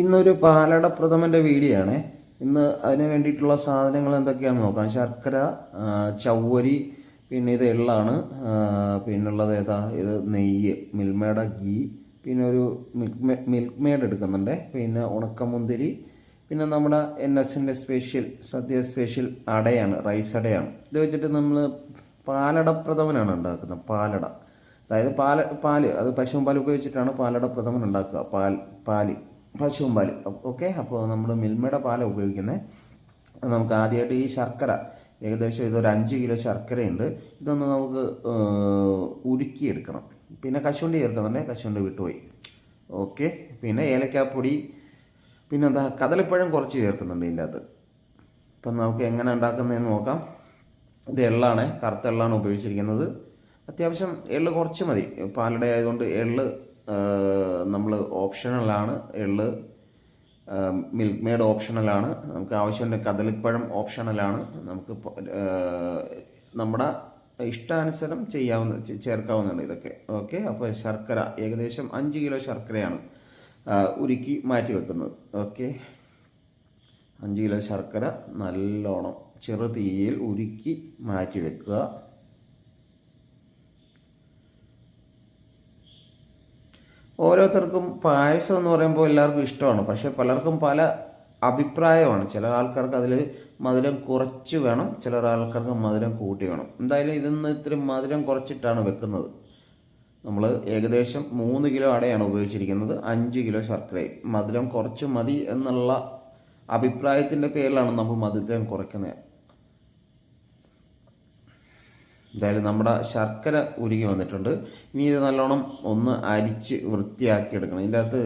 ഇന്നൊരു പാലട പ്രഥമന്റെ വീഡിയോ ആണ് ഇന്ന് അതിന് വേണ്ടിയിട്ടുള്ള സാധനങ്ങൾ എന്തൊക്കെയാണെന്ന് നോക്കാം. ശർക്കര ചവ്വരി പിന്നെ ഇത് എള്ളാണ്. പിന്നുള്ളത് ഏതാ? ഇത് നെയ്യ് മിൽമേട ഗീ പിന്നെ ഒരു മിൽക്ക് മിൽക്ക് മേഡ് എടുക്കുന്നുണ്ട്. പിന്നെ ഉണക്കമുന്തിരി പിന്നെ നമ്മുടെ എൻ എസിന്റെ സ്പെഷ്യൽ സദ്യ സ്പെഷ്യൽ അടയാണ് റൈസ് അടയാണ്. ഇത് വെച്ചിട്ട് നമ്മൾ പാലട പ്രഥമനാണ് ഉണ്ടാക്കുന്നത് പാലട. അതായത് പാല പാൽ അത് പശുവും പാൽ ഉപയോഗിച്ചിട്ടാണ് പാലട പ്രഥമൻ ഉണ്ടാക്കുക പാൽ പാൽ. പശുവും പാൽ ഓക്കെ? അപ്പോൾ നമ്മൾ മിൽമയുടെ പാലാണ് ഉപയോഗിക്കുന്നത് നമുക്ക് ആദ്യമായിട്ട് ഈ ശർക്കര. ഏകദേശം ഇതൊരു അഞ്ച് കിലോ ശർക്കരയുണ്ട്. ഇതൊന്ന് നമുക്ക് ഉരുക്കിയെടുക്കണം. പിന്നെ കശുവണ്ടി ചേർക്കുന്നുണ്ട്. കശുവണ്ടി വിട്ടുപോയി. ഓക്കെ? പിന്നെ ഏലക്കാപ്പൊടി. പിന്നെ എന്താ കദളിപ്പഴം കുറച്ച് ചേർക്കുന്നുണ്ട് ഇതിന്റെ അകത്ത് ഇപ്പം നമുക്ക് എങ്ങനെ ഉണ്ടാക്കുന്നതെന്ന് നോക്കാം. ഇത് എള്ളാണ്. കറുത്ത എള്ളാണ് ഉപയോഗിച്ചിരിക്കുന്നത്. അത്യാവശ്യം എള്ള് കുറച്ച് മതി. പാലട ആയതുകൊണ്ട് എള്ള് നമ്മൾ ഓപ്ഷണലാണ് എള്ള് മിൽക്ക് മെയ്ഡ് ഓപ്ഷണലാണ്. നമുക്ക് ആവശ്യമുണ്ട് കദളിപ്പഴം ഓപ്ഷണലാണ്. നമുക്ക് നമ്മുടെ ഇഷ്ടാനുസരണം ചെയ്യാവുന്ന ചേർക്കാവുന്നതാണ് ഇതൊക്കെ. ഓക്കെ? അപ്പോൾ ശർക്കര ഏകദേശം അഞ്ച് കിലോ ശർക്കരയാണ് ഉരുക്കി മാറ്റി വെക്കുന്നത്. ഓക്കെ? അഞ്ച് കിലോ ശർക്കര നല്ലോണം ചെറു തീയിൽ ഉരുക്കി മാറ്റി വെക്കുക. ഓരോരുത്തർക്കും പായസം എന്ന് പറയുമ്പോൾ എല്ലാവർക്കും ഇഷ്ടമാണ്. പക്ഷേ പലർക്കും പല അഭിപ്രായമാണ്. ചില ആൾക്കാർക്ക് അതിൽ മധുരം കുറച്ച് വേണം ചില ആൾക്കാർക്ക് മധുരം കൂട്ടി വേണം. എന്തായാലും ഇതിന്ന് ഇത്തിരി മധുരം കുറച്ചിട്ടാണ് വെക്കുന്നത്. നമ്മൾ ഏകദേശം മൂന്ന് കിലോ അടയാണ് ഉപയോഗിച്ചിരിക്കുന്നത്. അഞ്ച് കിലോ ശർക്കരയും മധുരം കുറച്ച് മതി എന്നുള്ള അഭിപ്രായത്തിന്റെ പേരിലാണ് നമ്മൾ മധുരം കുറയ്ക്കുന്നത്. എന്തായാലും നമ്മുടെ ശർക്കര ഉരുകി വന്നിട്ടുണ്ട്. ഇനി ഇത് നല്ലോണം ഒന്ന് അരിച്ച് വൃത്തിയാക്കി എടുക്കണം. ഇതിന്റെ അകത്ത്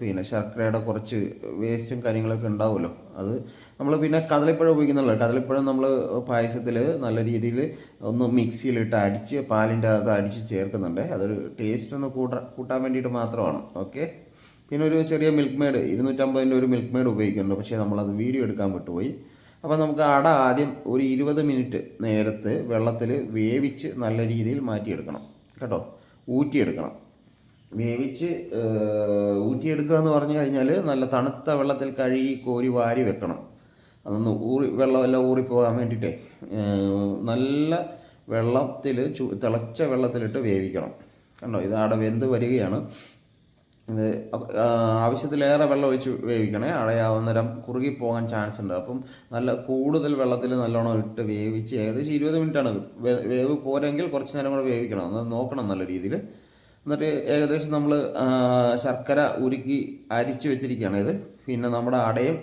പിന്നെ ശർക്കരയുടെ കുറച്ച് വേസ്റ്റും കാര്യങ്ങളൊക്കെ ഉണ്ടാവുമല്ലോ. അത് നമ്മൾ പിന്നെ കദളിപ്പഴം ഉപയോഗിക്കുന്നുള്ളൂ കദളിപ്പഴം നമ്മൾ പായസത്തിൽ നല്ല രീതിയിൽ ഒന്ന് മിക്സിയിലിട്ട് അടിച്ച് പാലിന്റെ അകത്ത് അടിച്ച് ചേർക്കുന്നുണ്ട്. അതൊരു ടേസ്റ്റ് ഒന്ന് കൂട്ട കൂട്ടാൻ വേണ്ടിയിട്ട് മാത്രമാണ്. ഓക്കെ പിന്നെ ഒരു ചെറിയ മിൽക്ക് മെയ്ഡ് ഇരുന്നൂറ്റമ്പതിന്റെ ഒരു മിൽക്ക് മെയ്ഡ് ഉപയോഗിക്കുന്നുണ്ട്. പക്ഷേ നമ്മളത് വീഡിയോ എടുക്കാൻ വിട്ടുപോയി. അപ്പോൾ നമുക്ക് അട ആദ്യം ഒരു ഇരുപത് മിനിറ്റ് നേരത്ത് വെള്ളത്തിൽ വേവിച്ച് നല്ല രീതിയിൽ മാറ്റിയെടുക്കണം. കേട്ടോ? ഊറ്റിയെടുക്കണം. വേവിച്ച് ഊറ്റിയെടുക്കുക എന്ന് പറഞ്ഞു കഴിഞ്ഞാൽ നല്ല തണുത്ത വെള്ളത്തിൽ കഴുകി കോരി വാരി വെക്കണം. അതൊന്ന് ഊറി വെള്ളമെല്ലാം ഊറിപ്പോകാൻ വേണ്ടിയിട്ടേ നല്ല വെള്ളത്തിൽ ചു തിളച്ച വെള്ളത്തിലിട്ട് വേവിക്കണം. കണ്ടോ? ഇത് അവിടെ വെന്ത് വരികയാണ്. ഇത് ആവശ്യത്തിലേറെ വെള്ളം ഒഴിച്ച് വേവിക്കണേ. അടയാവുന്നേരം കുറുകി പോകാൻ ചാൻസ് ഉണ്ട്. അപ്പം നല്ല കൂടുതൽ വെള്ളത്തിൽ നല്ലോണം ഇട്ട് വേവിച്ച് ഏകദേശം ഇരുപത് മിനിറ്റാണ്. വേവ് പോരെങ്കിൽ കുറച്ച് നേരം കൂടെ വേവിക്കണം. ഒന്ന് നോക്കണം നല്ല രീതിയിൽ. എന്നിട്ട് ഏകദേശം നമ്മൾ ശർക്കര ഉരുക്കി അരിച്ച് വെച്ചിരിക്കുകയാണ് ഇത്. പിന്നെ നമ്മുടെ അടയും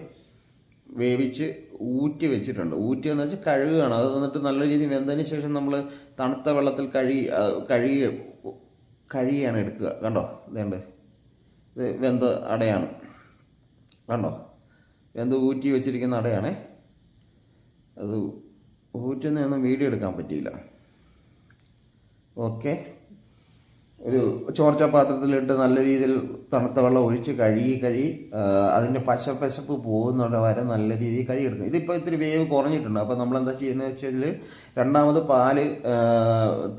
വേവിച്ച് ഊറ്റി വെച്ചിട്ടുണ്ട്. ഊറ്റി എന്ന് വെച്ചാൽ കഴുകുകയാണ് അത് എന്നിട്ട് നല്ല രീതിയിൽ വെന്തതിന് ശേഷം നമ്മൾ തണുത്ത വെള്ളത്തിൽ കഴുകി കഴുകി കഴുകിയാണ് എടുക്കുക. കണ്ടോ? ഇതേണ്ട. ഇത് വെന്ത അടയാണ്. കണ്ടോ? വെന്ത് ഊറ്റി വെച്ചിരിക്കുന്ന അടയാണേ. അത് ഊറ്റുന്നതൊന്നും വീഡിയോ എടുക്കാൻ പറ്റിയില്ല. ഓക്കെ. ഒരു ചോർച്ച പാത്രത്തിലിട്ട് നല്ല രീതിയിൽ തണുത്ത വെള്ളം ഒഴിച്ച് കഴുകി കഴുകി അതിന്റെ പശ പശപ്പ് പോകുന്നത് വരെ നല്ല രീതിയിൽ കഴുകിയെടുക്കും. ഇതിപ്പോൾ ഇത്തിരി വേവ് കുറഞ്ഞിട്ടുണ്ട്. അപ്പോൾ നമ്മൾ എന്താ ചെയ്യുന്നത് വെച്ചാൽ രണ്ടാമത് പാൽ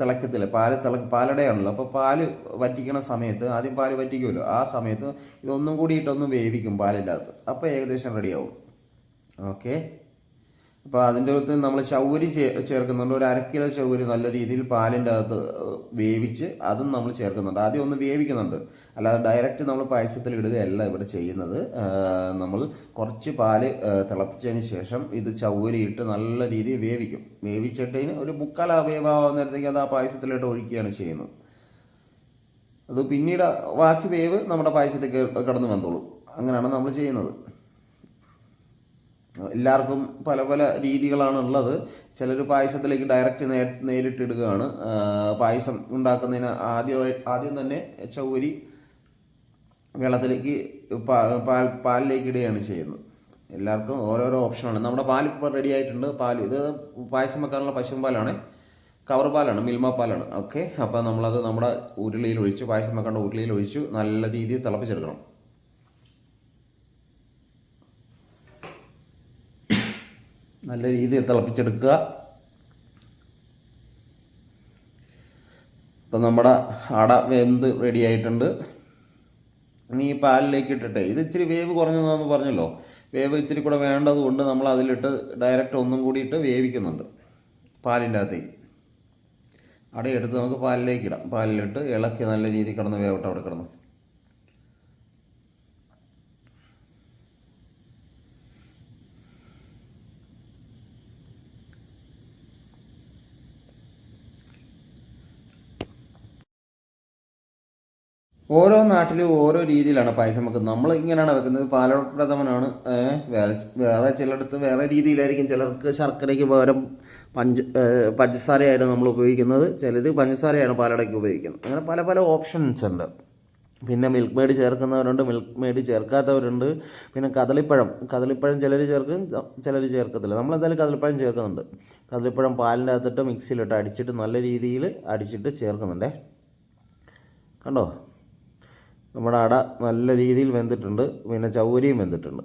തിളക്കത്തില്ല പാൽ തിള പാലടയാണല്ലോ. അപ്പോൾ പാൽ വറ്റിക്കണ സമയത്ത് ആദ്യം പാൽ വറ്റിക്കുമല്ലോ. ആ സമയത്ത് ഇതൊന്നും കൂടിയിട്ടൊന്ന് വേവിക്കും പാലില്ലാത്ത അപ്പോൾ ഏകദേശം റെഡിയാവും ഓക്കെ അപ്പോൾ അതിന്റെ അകത്ത് നമ്മൾ ചൗരി ചേർക്കുന്നുണ്ട്. ഒരു അരക്കിലോ കിലോ ചൗരി നല്ല രീതിയിൽ പാലിന്റെ അകത്ത് വേവിച്ച് അതും നമ്മൾ ചേർക്കുന്നുണ്ട്. ആദ്യം ഒന്ന് വേവിക്കുന്നുണ്ട്. അല്ലാതെ ഡയറക്റ്റ് നമ്മൾ പായസത്തിൽ ഇടുകയല്ല ഇവിടെ ചെയ്യുന്നത്. നമ്മൾ കുറച്ച് പാൽ തിളപ്പിച്ചതിന് ശേഷം ഇത് ചൗരി ഇട്ട് നല്ല രീതിയിൽ വേവിക്കും. വേവിച്ചിട്ടതിന് ഒരു മുക്കാൽ വേവാകുന്ന നേരത്തേക്ക് അത് ആ പായസത്തിലോട്ട് ഒഴിക്കുകയാണ് ചെയ്യുന്നത്. അത് പിന്നീട് ബാക്കി വേവ് നമ്മുടെ പായസത്തിൽ കടന്നു വന്നോളും. അങ്ങനെയാണ് നമ്മൾ ചെയ്യുന്നത്. എല്ലാവർക്കും പല പല രീതികളാണ് ഉള്ളത് ചിലർ പായസത്തിലേക്ക് ഡയറക്റ്റ് നേ നേരിട്ടിടുകയാണ്. പായസം ഉണ്ടാക്കുന്നതിന് ആദ്യമായി ആദ്യം തന്നെ ചൗരി വെള്ളത്തിലേക്ക് പാൽ പാലിലേക്ക് ഇടുകയാണ് ചെയ്യുന്നത്. എല്ലാവർക്കും ഓരോരോ ഓപ്ഷനാണ് നമ്മുടെ പാൽ ഇപ്പോൾ റെഡി ആയിട്ടുണ്ട്. പാൽ ഇത് പായസം വെക്കാനുള്ള പശു പാലാണ്. കവർ പാലാണ് മിൽമ പാലാണ്. ഓക്കെ അപ്പോൾ നമ്മളത് നമ്മുടെ ഉരുളിയിൽ ഒഴിച്ച് പായസം വെക്കേണ്ട ഉരുളിയിൽ ഒഴിച്ച് നല്ല രീതിയിൽ തിളപ്പിച്ചെടുക്കണം. നല്ല രീതിയിൽ തിളപ്പിച്ചെടുക്കുക. ഇപ്പം നമ്മുടെ അട വെന്ത് റെഡി ആയിട്ടുണ്ട്. ഇനി ഈ പാലിലേക്ക് ഇട്ടിട്ട് ഇത് ഇച്ചിരി വേവ് കുറഞ്ഞതാണെന്ന് പറഞ്ഞല്ലോ. വേവ് ഇച്ചിരി കൂടെ വേണ്ടത് കൊണ്ട് നമ്മൾ അതിലിട്ട് ഡയറക്റ്റ് ഒന്നും കൂടി ഇട്ട് വേവിക്കുന്നുണ്ട് പാലിന്റെ അകത്തേക്ക് അടയെടുത്ത് നമുക്ക് പാലിലേക്ക് ഇടാം. പാലിലിട്ട് ഇളക്കി നല്ല രീതിയിൽ കിടന്ന് വേവട്ടെ അവിടെ കിടന്നു. ഓരോ നാട്ടിലും ഓരോ രീതിയിലാണ് പായസം വെക്കുന്നത്. നമ്മൾ ഇങ്ങനെയാണ് വെക്കുന്നത്. പാലപ്രഥമനാണ് വേറെ വേറെ ചിലയിടത്ത് വേറെ രീതിയിലായിരിക്കും ചിലർക്ക് ശർക്കരയ്ക്ക് പകരം പഞ്ച പഞ്ചസാരയായിരുന്നു നമ്മൾ ഉപയോഗിക്കുന്നത്. ചിലർ പഞ്ചസാരയാണ് പാലടയ്ക്ക് ഉപയോഗിക്കുന്നത്. അങ്ങനെ പല പല ഓപ്ഷൻസ് ഉണ്ട്. പിന്നെ മിൽക്ക് മെയ്ഡ് ചേർക്കുന്നവരുണ്ട് മിൽക്ക് മെയ്ഡ് ചേർക്കാത്തവരുണ്ട്. പിന്നെ കദളിപ്പഴം കദളിപ്പഴം ചിലർ ചേർക്കും ചിലർ ചേർക്കത്തില്ല. നമ്മളെന്തായാലും കദളിപ്പഴം ചേർക്കുന്നുണ്ട്. കദളിപ്പഴം പാലിന്റെ അകത്തിട്ട് മിക്സിയിലിട്ട് അടിച്ചിട്ട് നല്ല രീതിയിൽ അടിച്ചിട്ട് ചേർക്കുന്നുണ്ടേ. കണ്ടോ? നമ്മുടെ അട നല്ല രീതിയിൽ വെന്തിട്ടുണ്ട്. പിന്നെ ചൗരിയും വെന്തിട്ടുണ്ട്.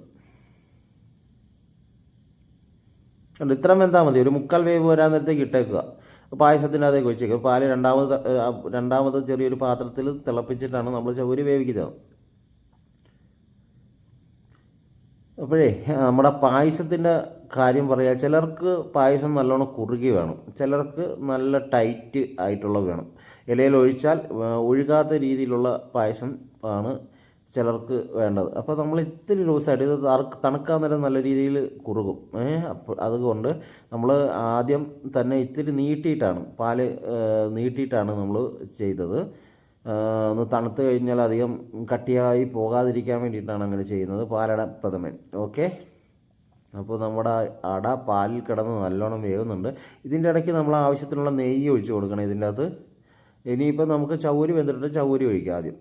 അല്ല ഇത്രയും വെന്താൽ മതി. ഒരു മുക്കാൽ വേവ് വരാൻ നേരത്തേക്ക് ഇട്ടേക്കുക. പായസത്തിന്റെ അതേ വെച്ചേക്കുക പാൽ രണ്ടാമത് രണ്ടാമത് ചെറിയൊരു പാത്രത്തിൽ തിളപ്പിച്ചിട്ടാണ് നമ്മൾ ചൗരി വേവിക്കുന്നത്. അപ്പോഴേ നമ്മുടെ പായസത്തിന്റെ കാര്യം പറയുക ചിലർക്ക് പായസം നല്ലോണം കുറുകി വേണം. ചിലർക്ക് നല്ല ടൈറ്റ് ആയിട്ടുള്ള വേണം. ഇലയിൽ ഒഴിച്ചാൽ ഒഴുകാത്ത രീതിയിലുള്ള പായസം ആണ് ചിലർക്ക് വേണ്ടത്. അപ്പോൾ നമ്മൾ ഇത്തിരി ലൂസായിട്ട് ഇത് തറക്ക് തണുക്കാൻ നേരം നല്ല രീതിയിൽ കുറുകും. അപ്പോൾ അതുകൊണ്ട് നമ്മൾ ആദ്യം തന്നെ ഇത്തിരി നീട്ടിയിട്ടാണ് പാൽ നീട്ടിയിട്ടാണ് നമ്മൾ ചെയ്തത്. ഒന്ന് തണുത്ത് കഴിഞ്ഞാൽ അധികം കട്ടിയായി പോകാതിരിക്കാൻ വേണ്ടിയിട്ടാണ് അങ്ങനെ ചെയ്യുന്നത് പാലട പ്രഥമൻ. ഓക്കെ? അപ്പോൾ നമ്മുടെ അട പാലിൽ കിടന്ന് നല്ലോണം വേകുന്നുണ്ട് ഇതിന്റെ ഇടയ്ക്ക് നമ്മൾ ആവശ്യത്തിനുള്ള നെയ്യ് ഒഴിച്ച് കൊടുക്കണം ഇതിന്റെ അകത്ത്. ഇനിയിപ്പോൾ നമുക്ക് ചൗരി വെന്തിട്ട് ചൗരി ഒഴിക്കാം ആദ്യം.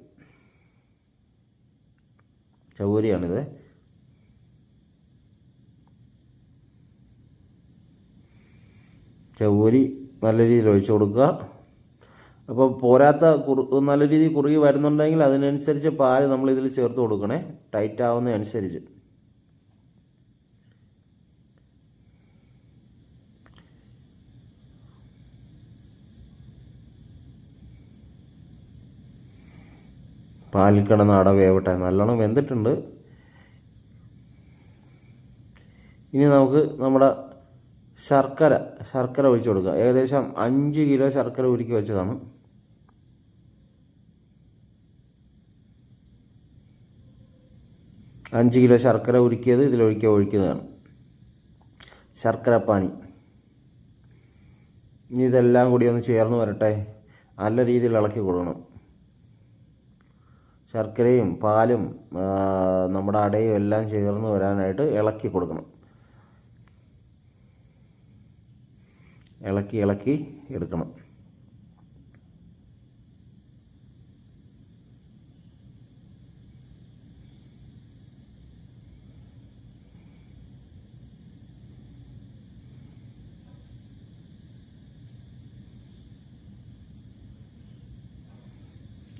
ചൗരിയാണിത് ചൗരി നല്ല രീതിയിൽ ഒഴിച്ചു കൊടുക്കുക. അപ്പോൾ പോരാത്ത കുറു നല്ല രീതിയിൽ കുറുകി വരുന്നുണ്ടെങ്കിൽ അതിനനുസരിച്ച് പാൽ നമ്മൾ ഇതിൽ ചേർത്ത് കൊടുക്കണേ. ടൈറ്റ് ആവുന്നതനുസരിച്ച്. പാലിൽ കിടന്ന് അട വേവട്ടെ. നല്ലോണം വെന്തിട്ടുണ്ട്. ഇനി നമുക്ക് നമ്മുടെ ശർക്കര ശർക്കര ഒഴിച്ചു കൊടുക്കുക. ഏകദേശം അഞ്ച് കിലോ ശർക്കര ഉരുക്കി വെച്ചതാണ്. അഞ്ച് കിലോ ശർക്കര ഉരുക്കിയത് ഇതിലൊഴിക്കുക ഒഴിക്കുന്നതാണ്. ശർക്കര പാനി. ഇനി ഇതെല്ലാം കൂടി ഒന്ന് ചേർന്ന് വരട്ടെ. നല്ല രീതിയിൽ ഇളക്കി കൊടുക്കണം. ശർക്കരയും പാലും നമ്മുടെ അടയും എല്ലാം ചേർന്ന് വരാനായിട്ട് ഇളക്കി കൊടുക്കണം. ഇളക്കി ഇളക്കി എടുക്കണം.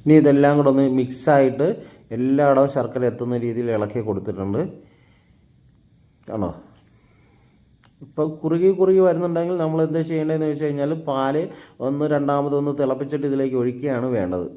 ഇനി ഇതെല്ലാം കൂടെ ഒന്ന് മിക്സായിട്ട് എല്ലായിടവും ശർക്കര എത്തുന്ന രീതിയിൽ ഇളക്കി കൊടുത്തിട്ടുണ്ട്. ആണോ? ഇപ്പോൾ കുറുകി കുറുകി വരുന്നുണ്ടെങ്കിൽ നമ്മൾ എന്താ ചെയ്യേണ്ടതെന്ന് വെച്ച് കഴിഞ്ഞാൽ പാൽ ഒന്ന് രണ്ടാമതൊന്ന് തിളപ്പിച്ചിട്ട് ഇതിലേക്ക് ഒഴിക്കുകയാണ് വേണ്ടത്.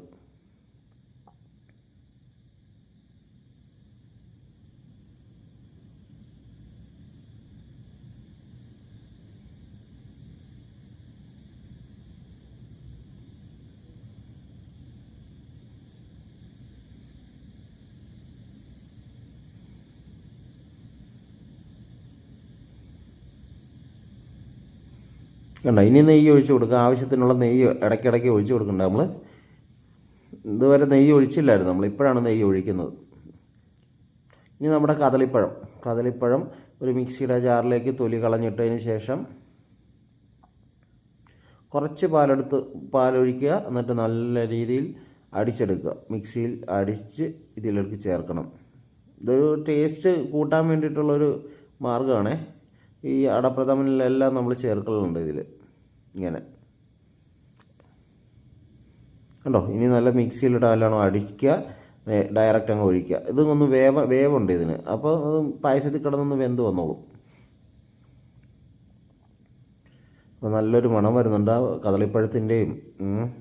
കണ്ടോ? ഇനി നെയ്യ് ഒഴിച്ച് കൊടുക്കുക. ആവശ്യത്തിനുള്ള നെയ്യ് ഇടയ്ക്കിടയ്ക്ക് ഒഴിച്ച് കൊടുക്കണ്ട നമ്മൾ ഇതുവരെ നെയ്യ് ഒഴിച്ചില്ലായിരുന്നു നമ്മൾ ഇപ്പോഴാണ് നെയ്യ് ഒഴിക്കുന്നത്. ഇനി നമ്മുടെ കദളിപ്പഴം. കദളിപ്പഴം ഒരു മിക്സിയുടെ ജാറിലേക്ക് തൊലി കളഞ്ഞിട്ടതിന് ശേഷം കുറച്ച് പാലെടുത്ത് പാലൊഴിക്കുക. എന്നിട്ട് നല്ല രീതിയിൽ അടിച്ചെടുക്കുക. മിക്സിയിൽ അടിച്ച് ഇതിലേക്ക് ചേർക്കണം. ഇതൊരു ടേസ്റ്റ് കൂട്ടാൻ വേണ്ടിയിട്ടുള്ളൊരു മാർഗമാണേ. ഈ അടപ്രഥമനിലെല്ലാം നമ്മൾ ചേർക്കലുണ്ട് ഇതിൽ ഇങ്ങനെ. കണ്ടോ? ഇനി നല്ല മിക്സിയിലിട്ട് നല്ലോണം അടിക്കുക ഡയറക്റ്റ് അങ്ങ് ഒഴിക്കുക. ഇതൊന്ന് വേവ വേവുണ്ട് ഇതിന്. അപ്പോൾ അത് പായസത്തിൽ കിടന്നൊന്ന് വെന്ത് വന്നോളും. അപ്പോൾ നല്ലൊരു മണം വരുന്നുണ്ട്. ആ കദളിപ്പഴത്തിന്റെയും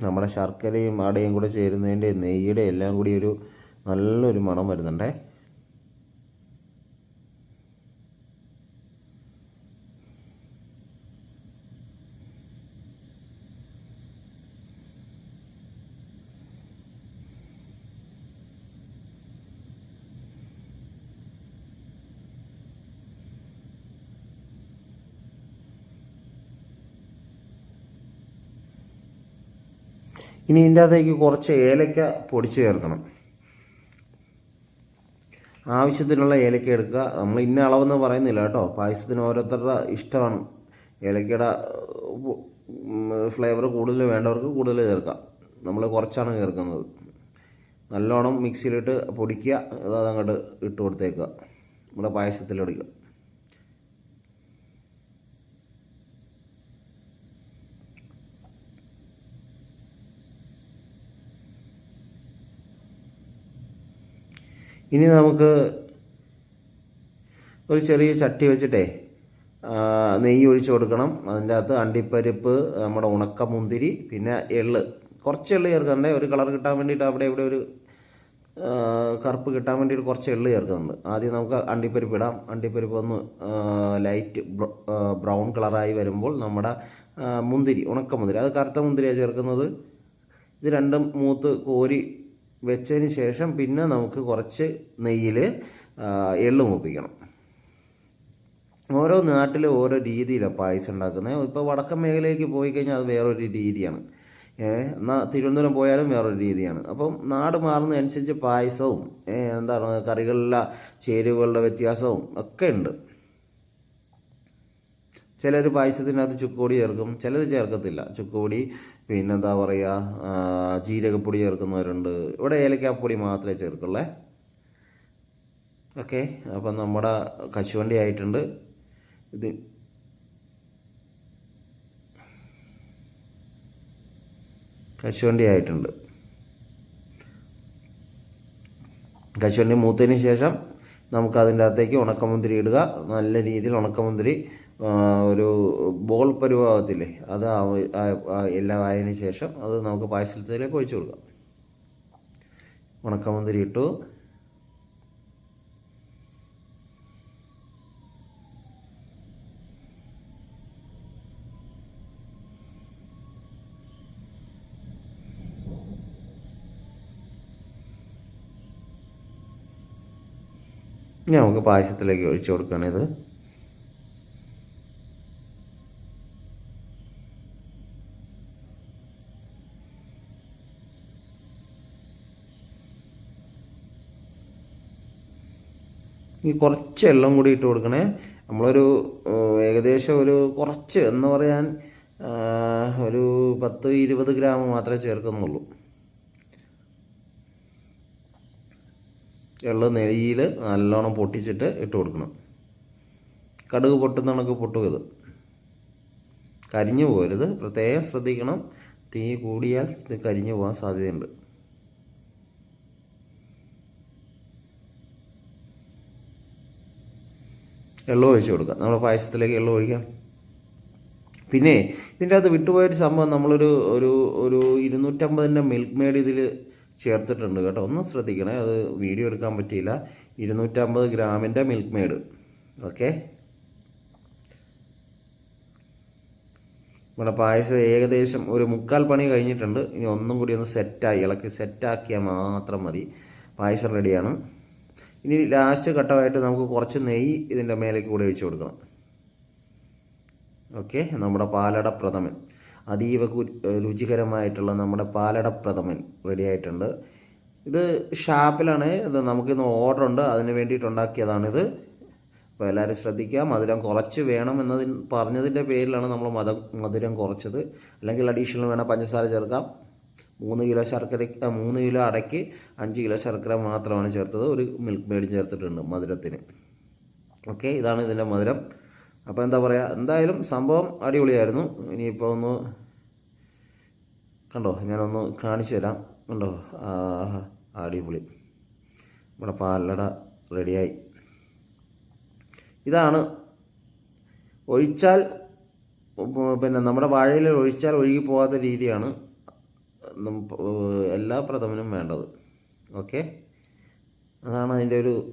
നമ്മുടെ ശർക്കരയും അടയും കൂടെ ചേരുന്നതിന്റെയും നെയ്യുടെയും എല്ലാം കൂടി ഒരു നല്ലൊരു മണം വരുന്നുണ്ടേ. ഇനി ഇതിന്റെ അകത്തേക്ക് കുറച്ച് ഏലക്ക പൊടിച്ച് ചേർക്കണം. ആവശ്യത്തിനുള്ള ഏലക്ക എടുക്കുക. നമ്മൾ ഇന്ന അളവെന്ന് പറയുന്നില്ല കേട്ടോ. പായസത്തിന് ഓരോരുത്തരുടെ ഇഷ്ടമാണ്. ഏലക്കയുടെ ഫ്ലേവർ കൂടുതൽ വേണ്ടവർക്ക് കൂടുതൽ ചേർക്കാം. നമ്മൾ കുറച്ചാണ് ചേർക്കുന്നത്. നല്ലോണം മിക്സിയിലിട്ട് പൊടിക്കുക. അതങ്ങോട്ട് ഇട്ട് കൊടുത്തേക്കുക. നമ്മുടെ പായസത്തിലൊടിക്കുക ഇനി നമുക്ക് ഒരു ചെറിയ ചട്ടി വെച്ചിട്ടേ നെയ്യ് ഒഴിച്ച് കൊടുക്കണം. അതിന്റെ അകത്ത് അണ്ടിപ്പരിപ്പ് നമ്മുടെ ഉണക്ക മുന്തിരി പിന്നെ എള്ള് കുറച്ച് എള്ള് ചേർക്കണ്ടേ? ഒരു കളർ കിട്ടാൻ വേണ്ടിയിട്ട് അവിടെ ഇവിടെ ഒരു കറുപ്പ് കിട്ടാൻ വേണ്ടിയിട്ട് കുറച്ച് എള്ള് ചേർക്കുന്നുണ്ട്. ആദ്യം നമുക്ക് അണ്ടിപ്പരിപ്പ് ഇടാം. അണ്ടിപ്പരിപ്പ് ഒന്ന് ലൈറ്റ് ബ്ര- ബ്രൗൺ കളറായി വരുമ്പോൾ നമ്മുടെ മുന്തിരി ഉണക്ക മുന്തിരി അത് കറുത്ത മുന്തിരിയാണ് ചേർക്കുന്നത്. ഇത് രണ്ടും മൂത്ത് കോരി വെച്ചതിന് ശേഷം പിന്നെ നമുക്ക് കുറച്ച് നെയ്യിൽ എള്ള് മൂപ്പിക്കണം. ഓരോ നാട്ടിൽ ഓരോ രീതിയിലാണ് പായസം ഉണ്ടാക്കുന്നത്. ഇപ്പോൾ വടക്കൻ മേഖലയിലേക്ക് പോയി കഴിഞ്ഞാൽ അത് വേറൊരു രീതിയാണ്. എന്നാൽ തിരുവനന്തപുരം പോയാലും വേറൊരു രീതിയാണ്. അപ്പം നാട് മാറുന്നതനുസരിച്ച് പായസവും എന്താണ് കറികളിലെ ചേരുവകളുടെ വ്യത്യാസവും ഒക്കെ ഉണ്ട്. ചിലർ പായസത്തിനകത്ത് ചുക്കുപൊടി ചേർക്കും ചിലർ ചേർക്കത്തില്ല. ചുക്കുപൊടി പിന്നെന്താ പറയുക ജീരകപ്പൊടി ചേർക്കുന്നവരുണ്ട്. ഇവിടെ ഏലക്കാപ്പൊടി മാത്രമേ ചേർക്കുള്ളേ. ഓക്കെ അപ്പം നമ്മുടെ കശുവണ്ടി ആയിട്ടുണ്ട്. ഇത് കശുവണ്ടി ആയിട്ടുണ്ട്. കശുവണ്ടി മൂത്തതിന് ശേഷം നമുക്ക് അതിന്റെ അകത്തേക്ക് ഉണക്കമുന്തിരി ഇടുക. നല്ല രീതിയിൽ ഉണക്കമുന്തിരി ഒരു ബോൾ പരുവത്തില്ലേ അത് എല്ലാം ആയതിന് ശേഷം അത് നമുക്ക് പായസത്തിലേക്ക് ഒഴിച്ചു കൊടുക്കാം. ഉണക്കമുന്തിരി ഇട്ടു. ഇനി നമുക്ക് പായസത്തിലേക്ക് ഒഴിച്ചു കൊടുക്കുകയാണ് ഈ കുറച്ച് വെള്ളം കൂടി ഇട്ട് കൊടുക്കണേ. നമ്മളൊരു ഏകദേശം ഒരു കുറച്ച് എന്ന് പറയാൻ ഒരു പത്ത് ഇരുപത് ഗ്രാം മാത്രമേ ചേർക്കുന്നുള്ളൂ. എള്ള് നെയ്യിൽ നല്ലോണം പൊട്ടിച്ചിട്ട് ഇട്ട് കൊടുക്കണം. കടുക് പൊട്ടുന്ന കണക്ക് ഇത്. കരിഞ്ഞു പോകരുത്. പ്രത്യേകം ശ്രദ്ധിക്കണം. തീ കൂടിയാൽ ഇത് കരിഞ്ഞു പോകാൻ സാധ്യതയുണ്ട്. എള്ളം ഒഴിച്ച് കൊടുക്കുക നമ്മൾ പായസത്തിലേക്ക് എള്ളം ഒഴിക്കാം. പിന്നെ ഇതിന്റെ അകത്ത് വിട്ടുപോയൊരു സംഭവം നമ്മളൊരു ഒരു ഒരു ഇരുന്നൂറ്റമ്പതിന്റെ മിൽക്ക് മെയ്ഡ് ഇതിൽ ചേർത്തിട്ടുണ്ട് കേട്ടോ. ഒന്ന് ശ്രദ്ധിക്കണേ അത് വീഡിയോ എടുക്കാൻ പറ്റിയില്ല. ഇരുന്നൂറ്റമ്പത് ഗ്രാമിന്റെ മിൽക്ക് മെയ്ഡ് ഓക്കെ? ഇവിടെ പായസം ഏകദേശം ഒരു മുക്കാൽ പണി കഴിഞ്ഞിട്ടുണ്ട്. ഇനി ഒന്നും കൂടി ഒന്ന് സെറ്റായി ഇളക്കി സെറ്റാക്കിയാൽ മാത്രം മതി. പായസം റെഡിയാണ് ഇനി ലാസ്റ്റ് ഘട്ടമായിട്ട് നമുക്ക് കുറച്ച് നെയ്യ് ഇതിന്റെ മേലേക്ക് കൂടെ ഒഴിച്ചു കൊടുക്കണം. ഓക്കെ നമ്മുടെ പാലട പ്രഥമൻ. അതീവ രുചികരമായിട്ടുള്ള നമ്മുടെ പാലട പ്രഥമൻ റെഡി ആയിട്ടുണ്ട്. ഇത് ഷാപ്പിലാണ് ഇത് നമുക്കിന്ന് ഓർഡർ ഉണ്ട്. അതിന് വേണ്ടിയിട്ട് ഉണ്ടാക്കിയതാണിത് അപ്പോൾ എല്ലാവരും ശ്രദ്ധിക്കുക. മധുരം കുറച്ച് വേണം എന്നതിന് പറഞ്ഞതിന്റെ പേരിലാണ് നമ്മൾ മധുരം കുറച്ചത്. അല്ലെങ്കിൽ അഡീഷണൽ വേണം പഞ്ചസാര ചേർക്കാം. മൂന്ന് കിലോ ശർക്കര മൂന്ന് കിലോ അടയ്ക്ക് അഞ്ച് കിലോ ശർക്കര മാത്രമാണ് ചേർത്തത്. ഒരു മിൽക്ക് മെയ്ഡ് ചേർത്തിട്ടുണ്ട് മധുരത്തിന്. ഓക്കെ ഇതാണ് ഇതിന്റെ മധുരം. അപ്പോൾ എന്താ പറയുക എന്തായാലും സംഭവം അടിപൊളിയായിരുന്നു. ഇനിയിപ്പോൾ ഒന്ന് കണ്ടോ ഞാനൊന്ന് കാണിച്ചു തരാം. കണ്ടോ അടിപൊളി. നമ്മുടെ പാലട റെഡിയായി. ഇതാണ് ഒഴിച്ചാൽ പിന്നെ നമ്മുടെ വാഴയിൽ ഒഴിച്ചാൽ ഒഴുകി രീതിയാണ് എല്ലാ പ്രഥമനും വേണ്ടത്. ഓക്കെ? അതാണ് അതിന്റെ ഒരു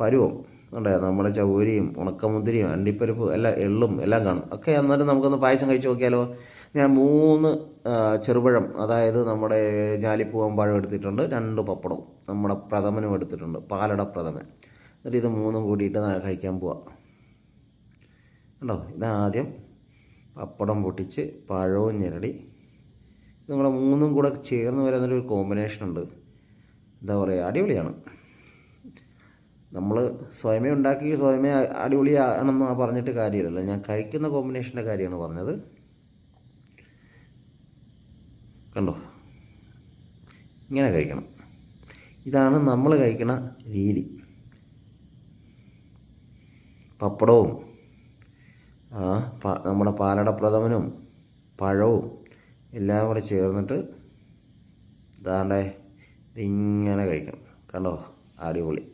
പരുവം. ഉണ്ടേ നമ്മുടെ ചൗരിയും ഉണക്കമുന്തിരിയും അണ്ടിപ്പരിപ്പ് എല്ലാം എള്ളും എല്ലാം കാണും. ഒക്കെ അന്നേരം നമുക്കൊന്ന് പായസം കഴിച്ച് നോക്കിയാലോ? ഞാൻ മൂന്ന് ചെറുപഴം അതായത് നമ്മുടെ ജാലിപ്പൂവാൻ പഴം എടുത്തിട്ടുണ്ട്. രണ്ട് പപ്പടവും നമ്മുടെ പ്രഥമനും എടുത്തിട്ടുണ്ട്. പാലട പ്രഥമൻ. എന്നിട്ട് ഇത് മൂന്നും കൂടിയിട്ട് കഴിക്കാൻ പോവാം. കണ്ടോ? ഇതാദ്യം പപ്പടം പൊട്ടിച്ച് പഴവും ഞെരടി നിങ്ങളെ മൂന്നും കൂടെ ചേർന്ന് വരുന്നൊരു കോമ്പിനേഷൻ ഉണ്ട്. എന്താ പറയുക അടിപൊളിയാണ്. നമ്മൾ സ്വയമേ ഉണ്ടാക്കി സ്വയമേ അടിപൊളിയാണെന്ന് പറഞ്ഞിട്ട് കാര്യമില്ലല്ലോ. ഞാൻ കഴിക്കുന്ന കോമ്പിനേഷന്റെ കാര്യമാണ് പറഞ്ഞത്. കണ്ടോ? ഇങ്ങനെ കഴിക്കണം. ഇതാണ് നമ്മൾ കഴിക്കണ രീതി. പപ്പടവും നമ്മുടെ പാലടപ്രഥമനും പഴവും എല്ലാം കൂടെ ചേർന്നിട്ട് ഇതാണ്ടേ ഇതിങ്ങനെ കഴിക്കണം. കണ്ടോ? അടിപൊളി.